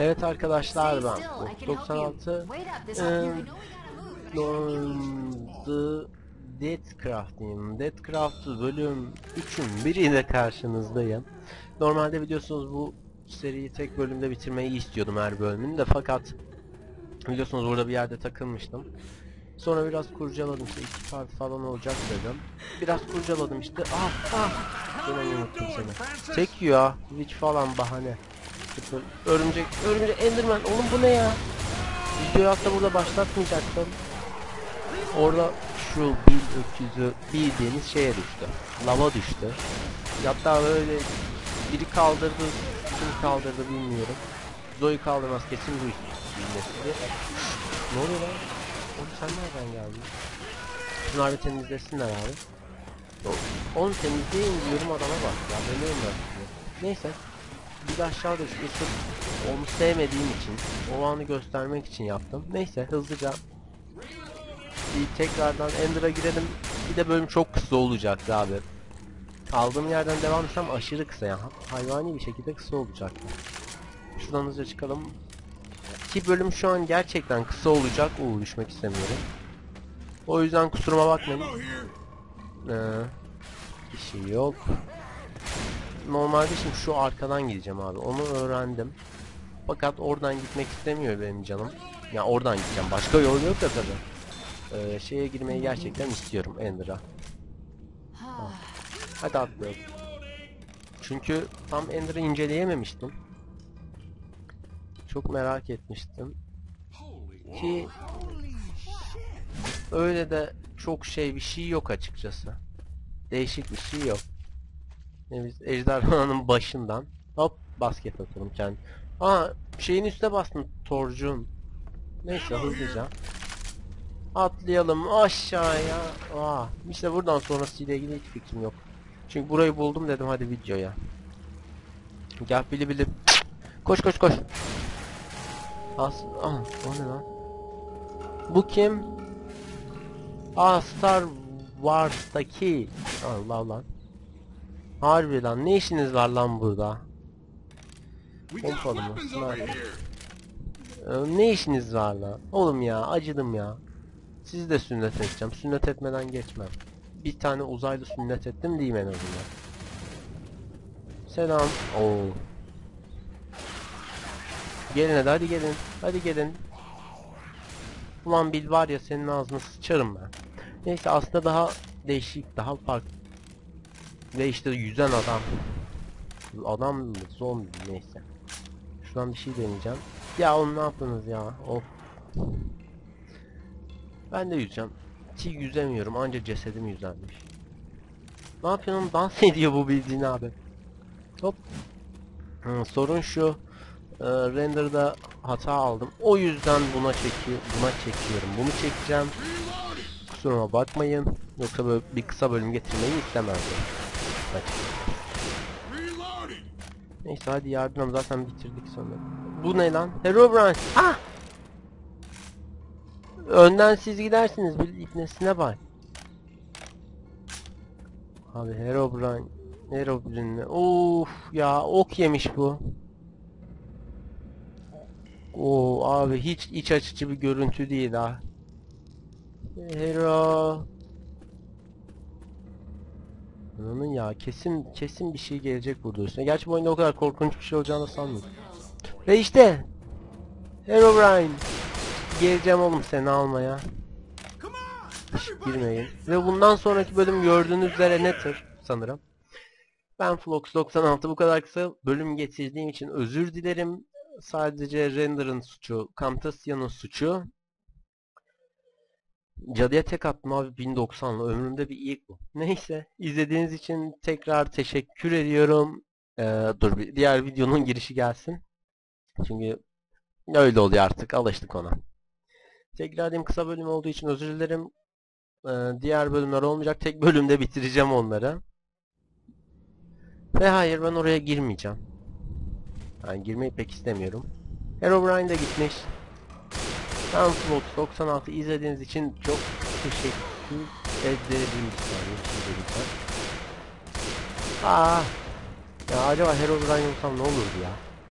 Evet arkadaşlar ben Fok 96 eee, The Deadcraft'ıyım. Deadcraft bölüm 3'ün biriyle karşınızdayım. Normalde biliyorsunuz bu seriyi tek bölümde bitirmeyi istiyordum her bölümünü de fakat biliyorsunuz burada bir yerde takılmıştım. Sonra biraz kurcaladım işte iki part falan olacak dedim. Biraz kurcaladım işte. Ah ah. Yine unuttum seni. Çekiyor ha. Hiç falan bahane. Sıfır. Örümcek, örümcek, Enderman. Oğlum bu ne ya? Videoyu aslında burada başlatmayacaktım. Orada şu bil öküzü bildiğiniz şeye düştü. Lava düştü. Hatta böyle biri kaldırdı, kim kaldırdı bilmiyorum. Zoe kaldırmaz kesin bu bilmesi. Ne oluyor lan? Oğlum sen nereden geldin? Şunlar bir temizlesinler abi. Oğlum temizleyin diyorum adama bak ya beni öldürdü. Neyse. Bir de aşağıda şu sırf onu sevmediğim için, o anı göstermek için yaptım. Neyse hızlıca bir tekrardan Ender'a girelim. Bir de bölüm çok kısa olacaktı abi. Kaldığım yerden devam etsem aşırı kısa ya. Hayvani bir şekilde kısa olacaktı. Şuradan hızlıca çıkalım. Ki bölüm şu an gerçekten kısa olacak. Oo düşmek istemiyorum. O yüzden kusuruma bakmayın. Ee, bir şey yok. Normalde şimdi şu arkadan gideceğim abi. Onu öğrendim. Fakat oradan gitmek istemiyor benim canım. Ya oradan gideceğim. Başka yol yok da tabi. Ee, şeye girmeyi gerçekten istiyorum Ender'a. Hadi atlayalım. Çünkü tam Ender'ı inceleyememiştim. Çok merak etmiştim. Ki öyle de çok şey bir şey yok açıkçası. Değişik bir şey yok. Biz ejderhanın başından hop basket atalım kendi. Aa şeyin üstüne bastın torcun. Neyse hızlıca. Atlayalım aşağıya. Aa, işte buradan sonrasıyla ilgili hiç fikrim yok. Çünkü burayı buldum dedim hadi videoya. Gel bili bili. Koş koş koş. As ah, o ne lan? Bu kim? Aa Star Wars'taki. Allah lan. Harbi lan ne işiniz var lan burada? Pompalı mı? Ee, ne işiniz var lan? Oğlum ya acıdım ya. Sizi de sünnet edeceğim. Sünnet etmeden geçmem. Bir tane uzaylı sünnet ettim diyeyim en azından. Selam. Oo. Gelin hadi hadi gelin. Hadi gelin. Ulan bil var ya senin ağzını sıçarım ben. Neyse aslında daha değişik, daha farklı. Ve işte yüzen adam. Adam mı? Zombi neyse. Şuradan bir şey deneyeceğim. Ya oğlum ne yaptınız ya? Of. Ben de yüzeceğim. Ki yüzemiyorum ancak cesedim yüzenmiş. Ne yapıyorsun? Dans ediyor bu bildiğin abi. Hop. Hı, sorun şu. e, render'da hata aldım. O yüzden buna çekiyor, buna çekiyorum. Bunu çekeceğim. Kusuruma bakmayın. Yoksa böyle bir kısa bölüm getirmeyi istemezdim. Neyse hadi yardım zaten bitirdik sanırım. Bu ne lan? Herobrine. Ah! Önden siz gidersiniz bir ipnesine bak. Abi Herobrine. Herobrine. Of ya ok yemiş bu. Oo abi hiç iç açıcı bir görüntü değil ha. Hero. Onun ya kesin kesin bir şey gelecek burada üstüne. Gerçi bu oyunda o kadar korkunç bir şey olacağını sanmıyorum. Ve işte Herobrine geleceğim oğlum seni almaya. Girmeyin. Ve bundan sonraki bölüm gördüğünüz üzere netir sanırım. Ben Flox 96 bu kadar kısa bölüm getirdiğim için özür dilerim. Sadece Render'ın suçu, Camtasia'nın suçu. Cadıya tek attım abi 1090'lı ömrümde bir ilk bu. Neyse izlediğiniz için tekrar teşekkür ediyorum. Ee, dur bir diğer videonun girişi gelsin. Çünkü öyle oluyor artık alıştık ona. Tekrar edeyim kısa bölüm olduğu için özür dilerim. Ee, diğer bölümler olmayacak. Tek bölümde bitireceğim onları. Ve hayır ben oraya girmeyeceğim. Yani girmeyi pek istemiyorum. Herobrine de gitmiş. Flox 96 izlediğiniz için çok teşekkür ederim. Aa, ya acaba Herobrine olsam ne olurdu ya?